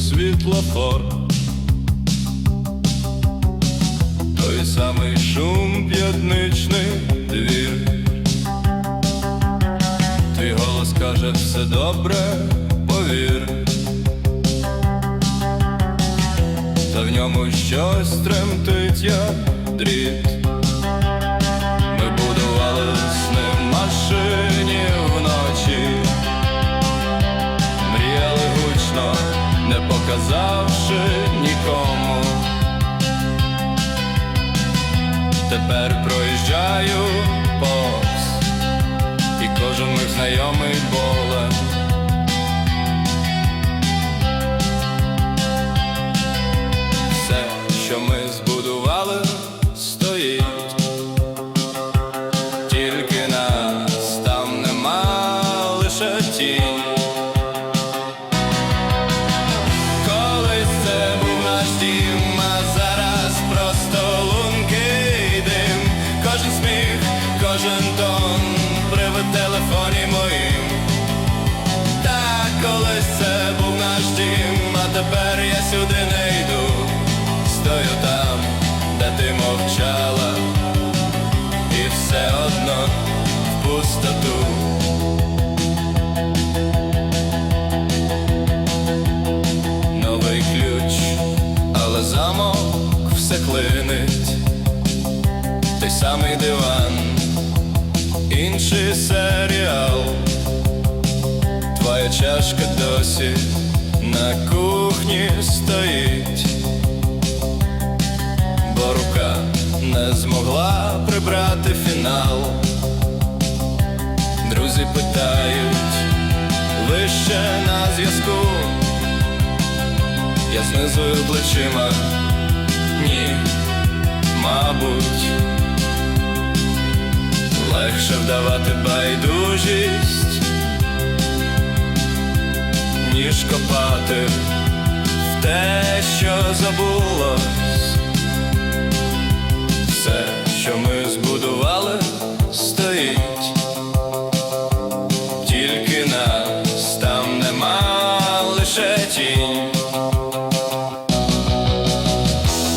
світлофор. Той самий шум п'ятничний двір. Твій голос каже, все добре, повір. Та в ньому щось тремтить, як дріт. Тепер проїжджаю повз, і кожен мій знайомий болем. Тепер я сюди не йду. Стою там, де ти мовчала, і все одно в пустоту. Новий ключ, але замок все клинить, той самий диван, інший серіал. Твоя чашка досі на кухні стоїть, бо рука не змогла прибрати фінал. Друзі питають, ви ще на зв'язку, я знизую плечима, ні, мабуть, легше вдавати байдужість ніж копати в те, що забулось. Все, що ми збудували, стоїть. Тільки нас там нема лише тінь.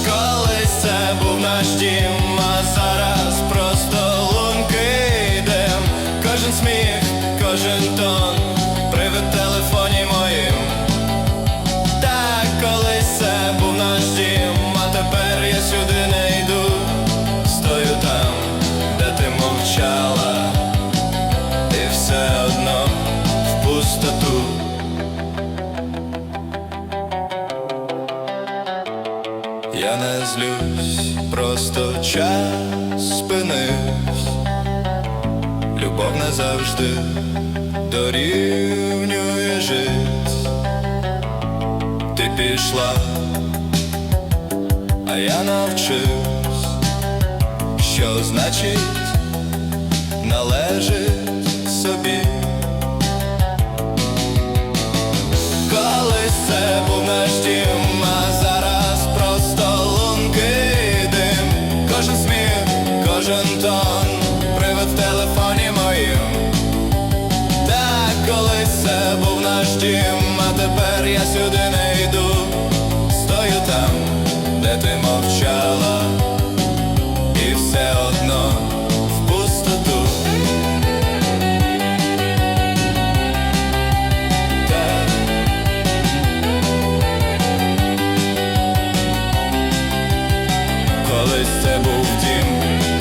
Колись це був наш дім, а зараз Я не злюсь, просто час спинився. Любов не завжди дорівнює жить. Ти пішла, а я навчився, що значить належить собі. Колись це був наш дім, сюди не йду, стою там, де ти мовчала, і все одно в пустоту. Так. Колись це був дім.